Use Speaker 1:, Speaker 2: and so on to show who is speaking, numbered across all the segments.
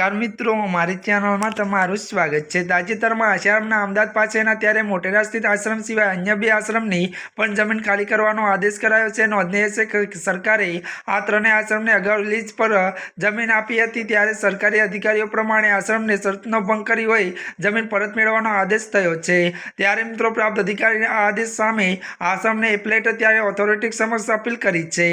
Speaker 1: નમસ્કાર મિત્રો, મારી ચેનલમાં તમારું સ્વાગત છે. તાજેતરમાં આશ્રમના અમદાવાદ પાસેના ત્યારે મોટેરા સ્થિત આશ્રમ સિવાય અન્ય બે આશ્રમની પણ જમીન ખાલી કરવાનો આદેશ કરાયો છે. નોંધનીય છે સરકારે આ ત્રણેય આશ્રમને અગાઉ લીઝ પર જમીન આપી હતી. ત્યારે સરકારી અધિકારીઓ પ્રમાણે આશ્રમને શરતનો ભંગ કરી હોય જમીન પરત મેળવવાનો આદેશ થયો છે. ત્યારે મિત્રો, પ્રાપ્ત અધિકારીના આ આદેશ સામે આશ્રમને એપ્લેટ ત્યારે ઓથોરિટી સમક્ષ અપીલ કરી છે.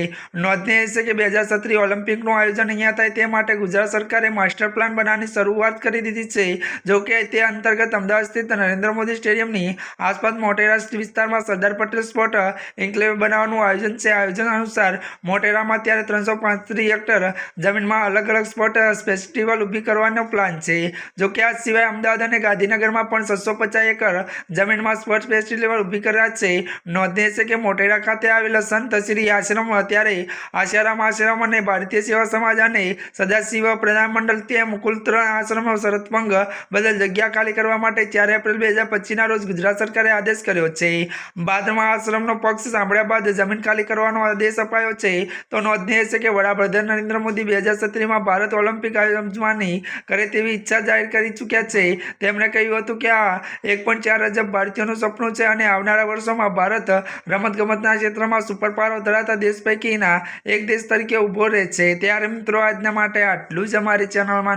Speaker 1: નોંધનીય છે કે બે હજાર સત્રી ઓલિમ્પિકનું આયોજન અહીંયા થાય તે માટે ગુજરાત સરકારે માસ્ટર પ્લાન બનાવવાની શરૂઆત કરી દીધી છે. જો કે તે અંતર્ગત અમદાવાદ સ્થિત નરેન્દ્ર મોદી સ્ટેડિયમની આસપાસ મોટેરા વિસ્તારમાં સરદાર પટેલ સ્પોટ એન્કલેવ બનાવવાનું આયોજન છે. આયોજન અનુસાર મોટેરામાં ત્યારે ત્રણસો પાંત્રીસ હેક્ટર જમીનમાં અલગ અલગ સ્પોટ ફેસ્ટિવલ ઊભી કરવાનો પ્લાન છે. જો કે આ સિવાય અમદાવાદ અને ગાંધીનગરમાં પણ છસો પચાસ એકર જમીનમાં સ્પોર્ટ ફેસ્ટિવલ ઊભી કર્યા છે. નોંધનીય છે કે મોટેરા ખાતે આવેલા સંત શ્રી આશ્રમ અત્યારે આશારામ આશ્રમ અને ભારતીય સેવા સમાજ અને સદાશિવ પ્રધાન મંડળ તેમ કુલ ત્રણ આશ્રમો શરતભંગ બદલ જગ્યા ખાલી કરવા માટે ચાર એપ્રિલ બે હજાર પચીસના રોજ ગુજરાત સરકારે આદેશ કર્યો છે. બાદમાં આશ્રમનો પક્ષ સાંભળ્યા બાદ જમીન ખાલી કરવાનો આદેશ અપાયો છે. તો નોંધનીય છે કે વડાપ્રધાન નરેન્દ્ર મોદી બે હજાર સત્રીમાં ભારત ઓલિમ્પિક આયોજવાની કરે તેવી ઈચ્છા જાહેર કરી ચૂક્યા છે. તેમણે કહ્યું હતું કે આ એક પણ ચાર અજબ ભારતીયોનું સપનું છે અને આવનારા વર્ષોમાં ભારત રમતગમતના ક્ષેત્રમાં સુપર પાવર ધરાવતા દેશ પૈકીના એક દેશ તરીકે ઊભો રહે છે. ત્યારે મિત્રો, આજના માટે આટલું જ અમારી ચેનલમાં